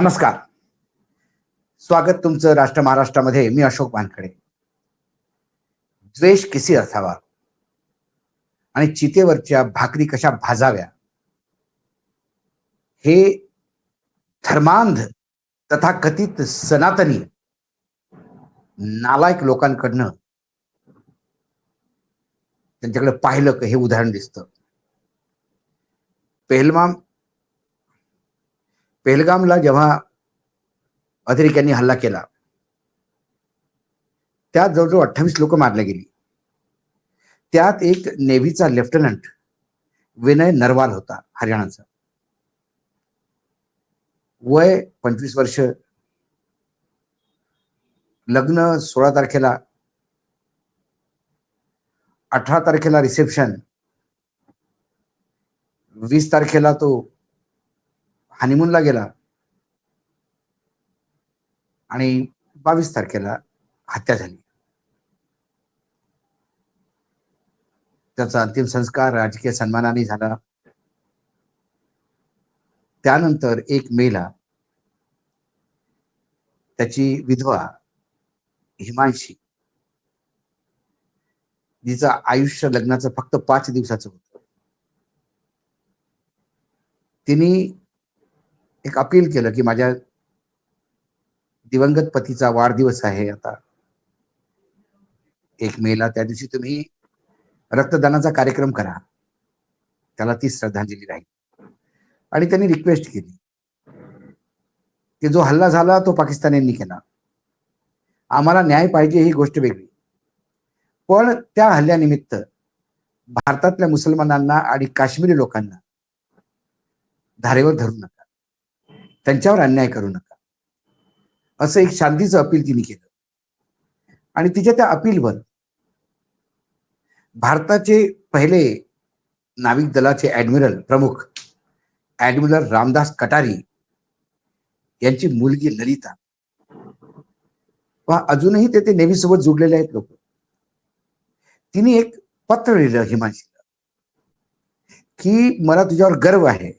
नमस्कार. स्वागत तुमचं राष्ट्र महाराष्ट्रामध्ये. मी अशोक वानखडे. द्वेष किसी असावा? आणि चितेवरच्या भाकरी कशा भाजाव्या? हे धर्मांध तथा कथित सनातनी नालायक लोकांकडनं त्यांच्याकडे पाहिलं का हे उदाहरण दिसतं. पेहलमाम पेहलगामला जेव्हा अतिरेक्यांनी हल्ला केला त्यात जवळजवळ अठ्ठावीस लोक मारले गेली. त्यात एक नेव्हीचा लेफ्टनंट विनय नरवाल होता हरियाणाचा. वय पंचवीस वर्ष. लग्न सोळा तारखेला. अठरा तारखेला रिसेप्शन. वीस तारखेला तो हनीमूनला गेला. आणि बावीस तारखेला हत्या झाली. त्याचा अंतिम संस्कार राजकीय सन्मानाने झाला. त्यानंतर एक मेला त्याची विधवा हिमांशी जिचं आयुष्य लग्नाचं फक्त पाच दिवसाचं होतं. तिने एक अपील केलं की माझ्या दिवंगत पतीचा वाढदिवस आहे आता. एक मेला त्या दिवशी तुम्ही रक्तदानाचा कार्यक्रम करा. त्याला ती श्रद्धांजली राहील. आणि त्यांनी रिक्वेस्ट केली. की जो हल्ला झाला तो पाकिस्तानींनी केला. आम्हाला न्याय पाहिजे ही गोष्ट वेगळी. पण त्या हल्ल्यानिमित्त भारतातल्या मुसलमानांना आणि काश्मीरी लोकांना धारेवर धरू नका. त्यांच्यावर अन्याय करू नका. असं एक शांतीचं अपील तिने केलं. आणि तिच्या त्या अपीलवर भारताचे पहिले नाविक दलाचे ऍडमिरल प्रमुख ऍडमिरल रामदास कटारी यांची मुलगी ललिता. व अजूनही ते ते नेव्ही जुडलेले आहेत लोक. तिने एक पत्र लिहिलं हिमांशीला की मला तुझ्यावर गर्व आहे.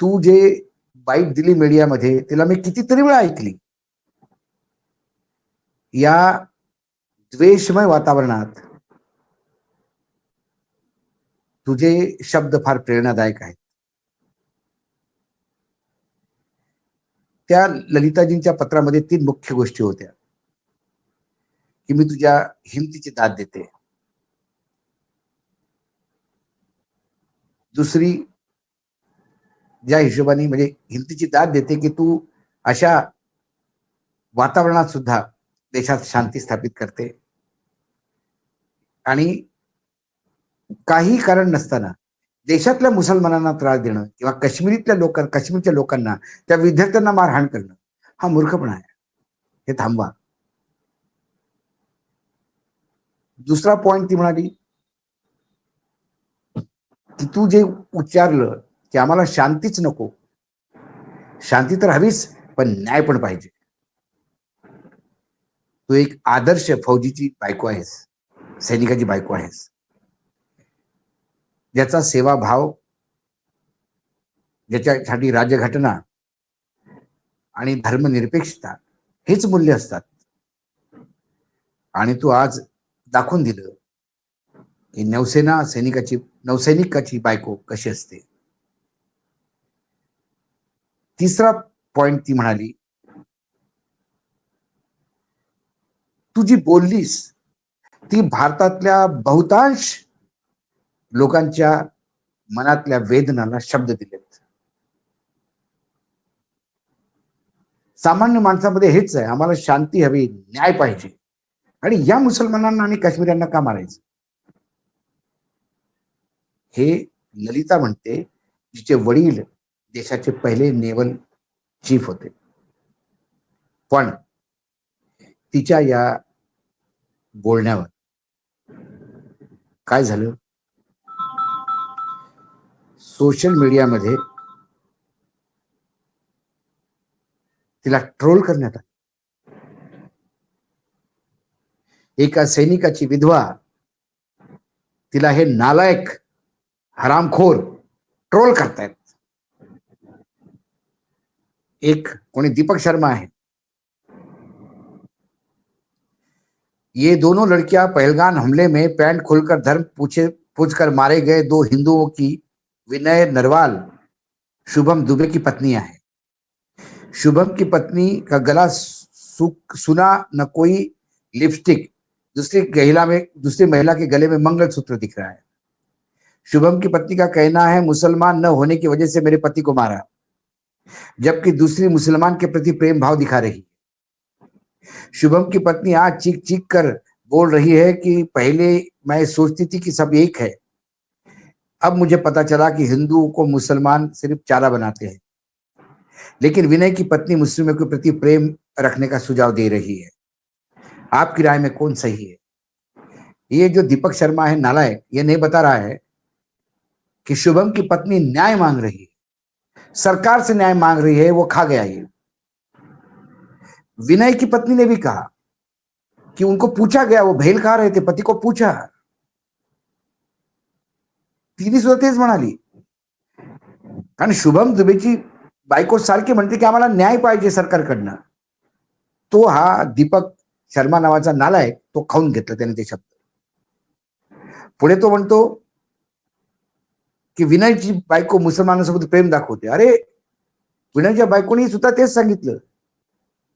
तू जे बाईट दिली मीडियामध्ये तिला मी कितीतरी वेळा ऐकली. या द्वेषमय वातावरणात तुझे शब्द फार प्रेरणादायक आहेत. त्या ललिताजींच्या पत्रामध्ये तीन मुख्य गोष्टी होत्या. की मी तुझ्या हिमतीची दाद देते. दुसरी ज्या हिशोबाने म्हणजे हिमतीची दाद देते की तू अशा वातावरणात सुद्धा देशात शांती स्थापित करते. आणि काही कारण नसताना देशातल्या मुसलमानांना त्रास देणं किंवा काश्मीरीतल्या लोक काश्मीरच्या लोकांना त्या विद्यार्थ्यांना मारहाण करणं हा मूर्खपणा आहे. हे थांबवा. दुसरा पॉइंट ती म्हणाली की तू जे उच्चारलं की आम्हाला शांतीच नको. शांती तर हवीच पण न्याय पण पाहिजे. तू एक आदर्श फौजीची बायको आहेस सैनिकाची बायको आहेस. ज्याचा सेवाभाव ज्याच्यासाठी राज्यघटना आणि धर्मनिरपेक्षता हेच मूल्य असतात. आणि तू आज दाखवून दिलं की नौसेना सैनिकाची नौसैनिकाची बायको कशी असते. तिसरा पॉइंट ती म्हणाली तू जी बोललीस ती भारतातल्या बहुतांश लोकांच्या मनातल्या वेदनाला शब्द दिलेत. सामान्य माणसामध्ये हेच आहे आम्हाला शांती हवी न्याय पाहिजे. आणि या मुसलमानांना आणि काश्मीरांना का मारायचं? हे ललिता म्हणते जिचे वडील देशाचे पहिले नेव्हल चीफ होते. पण तिच्या या बोलण्यावर काय झालं? सोशल मीडियामध्ये तिला ट्रोल करण्यात आलं. एका सैनिकाची विधवा तिला हे नालायक हरामखोर ट्रोल करतायत. एक कोणी दीपक शर्मा है ये दोनों लड़कियाँ पहलगान हमले में पैंट खोलकर धर्म पूछे, पूछकर मारे गए दो हिंदुओं की विनय नरवाल, शुभम दुबे की पत्नियाँ हैं। शुभम की पत्नी का गला सुना न कोई लिपस्टिक। दूसरी गहिला में, दूसरी महिला के गले में मंगलसूत्र दिख रहा है। शुभम की पत्नी का कहना है, मुसलमान न होने की वजह से मेरे पति को मारा। जबकि दूसरी मुसलमान के प्रति प्रेम भाव दिखा रही है। शुभम की पत्नी आज चीख चीख कर बोल रही है कि पहले मैं सोचती थी कि सब एक है। अब मुझे पता चला कि हिंदुओं को मुसलमान सिर्फ़ चारा बनाते हैं। लेकिन विनय की पत्नी मुस्लिमों के प्रति प्रेम रखने का सुझाव दे रही है। आपकी राय में कौन सही है? ये जो दीपक शर्मा है नालायक, ये नहीं बता रहा है कि शुभम की पत्नी न्याय मांग रही है। सरकार से न्याय मांग रही है वो खा गया ये। विनय की पत्नी ने भी कहा कि उनको पूछा गया वो भेल खा रहे थे पति को पूछा। तिने सुद्धा तेच म्हणाली कारण शुभम दुबेची बायको सारखी म्हणते की आम्हाला न्याय पाहिजे सरकारकडनं। तो हा दीपक शर्मा नावाचा नाला आहे तो खाऊन घेतला त्याने ते शब्द पुढे तो म्हणतो की विनयची बायको मुसलमानांसोबत प्रेम दाखवते. अरे विनयच्या बायकोनी सुद्धा तेच सांगितलं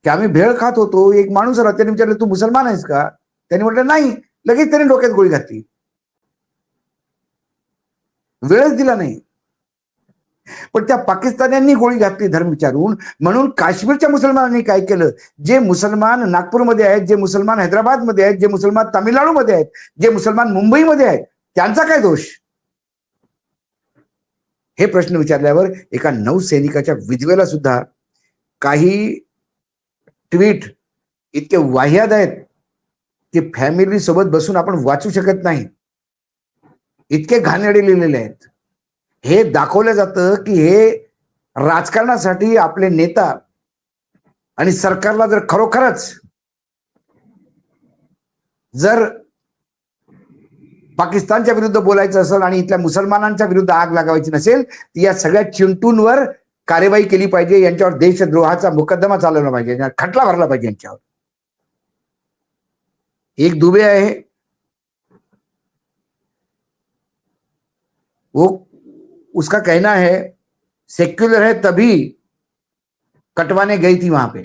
की आम्ही भेळ खात होतो एक माणूस आला त्याने विचारलं तू मुसलमान आहेस का? त्याने म्हटलं नाही. लगेच त्याने डोक्यात गोळी घातली. वेळच दिला नाही. पण त्या पाकिस्तान्यांनी गोळी घातली धर्म विचारून. म्हणून काश्मीरच्या मुसलमानांनी काय केलं? जे मुसलमान नागपूरमध्ये आहेत जे मुसलमान हैदराबादमध्ये आहेत जे मुसलमान तामिळनाडूमध्ये आहेत जे मुसलमान मुंबईमध्ये आहेत त्यांचा काय दोष? हे प्रश्न विचारल्यावर एका नौसैनिकाच्या विधवेला सुद्धा काही ट्विट इतके वाह्याद आहेत की फॅमिली सोबत बसून आपण वाचू शकत नाही. इतके घाणेडे लिहिलेले आहेत. हे दाखवलं जातं की हे राजकारणासाठी आपले नेता आणि सरकारला जर खरोखरच जर पाकिस्तानच्या विरुद्ध बोलायचं असेल आणि इथल्या मुसलमानांच्या विरुद्ध आग लागायची नसेल तर या सगळ्या चिंटूंवर कार्यवाही केली पाहिजे. यांच्यावर देशद्रोहाचा मुकदमा चालवला पाहिजे. खटला भरला पाहिजे यांच्यावर. एक दुबे आहे. वो उसका कहना है सेक्युलर है तभी कटवाने गई थी वहां पे।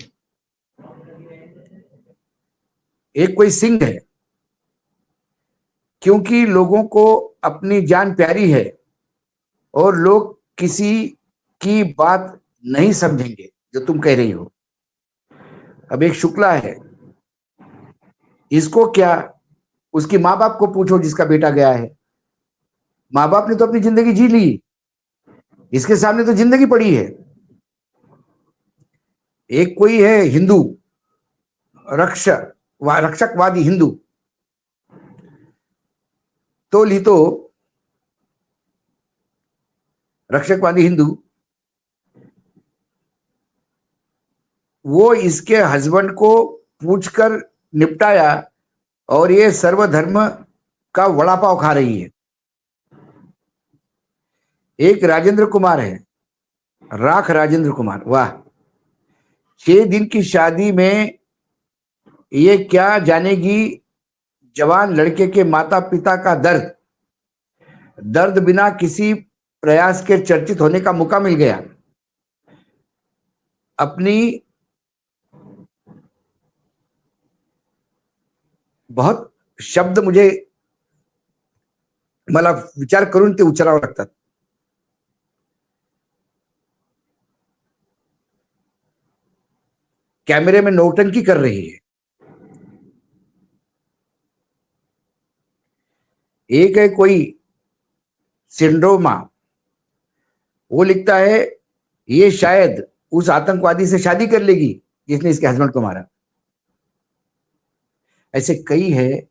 एक कोई सिंह है। क्योंकि लोगों को अपनी जान प्यारी है और लोग किसी की बात नहीं समझेंगे, जो तुम कह रही हो। अब एक शुक्ला है। इसको क्या उसकी माँ बाप को पूछो जिसका बेटा गया है? माँ बाप ने तो अपनी ज़िंदगी जी ली। इसके सामने तो ज़िंदगी पड़ी है। एक कोई है हिंदू रक्षक वा, रक्षकवादी हिंदू। तो लिहितो रक्षकवादी हिंदू। वो इसके हस्बैंड को पूछकर निपटाया और ये सर्वधर्म का वड़ा पाव खा रही है। एक राजेंद्र कुमार है, राख राजेंद्र कुमार, वाह। छह दिन की शादी में ये क्या जानेगी जवान लड़के के माता पिता का दर्द। दर्द बिना किसी प्रयास के चर्चित होने का मौका मिल गया। अपनी बहुत शब्द मुझे मला विचार करून ते उच्चारावं लागतात। कैमरे में नौटंकी कर रही है। एक है कोई सिंड्रोमा। वो लिखता है, ये शायद उस आतंकवादी से शादी कर लेगी जिसने इसके हस्बैंड को मारा। ऐसे कई है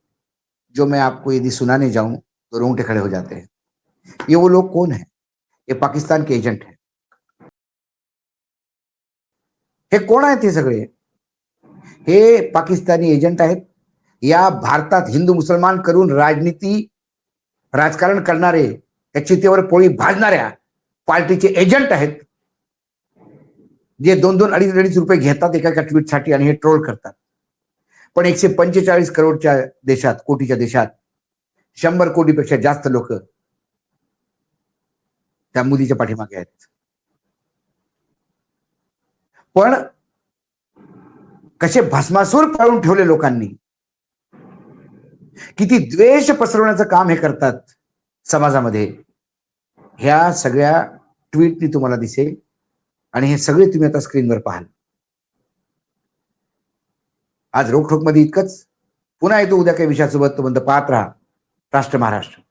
जो मैं आपको यदि सुनाने जाऊँ तो रोंगटे खड़े हो जाते हैं। ये वो लोग कौन है? ये पाकिस्तान के एजेंट है। हे कोण आहेत हे सगळे हे पाकिस्तानी एजंट आहेत या भारतात हिंदू मुसलमान करून राजनीती राजकारण करणारे त्या चितेवर पोळी भाजणाऱ्या पार्टीचे एजंट आहेत. जे दोन दोन अडीच अडीच रुपये घेतात एका एका ट्विटसाठी आणि हे ट्रोल करतात. पण एकशे पंचेचाळीस करोडच्या देशात कोटीच्या देशात शंभर कोटीपेक्षा जास्त लोक त्या मुलीच्या पाठीमागे आहेत. पण कसे भस्मासूर पाळून ठेवले लोकांनी किती द्वेष पसरवण्याचं काम हे करतात समाजामध्ये. ह्या सगळ्या ट्विटनी तुम्हाला दिसेल आणि हे सगळे तुम्ही आता स्क्रीनवर पाहाल. आज रोखोकमध्ये इतकंच. पुन्हा येतो उद्या काही विषयासोबत तो बंद पाहत राहा. राष्ट्र महाराष्ट्र.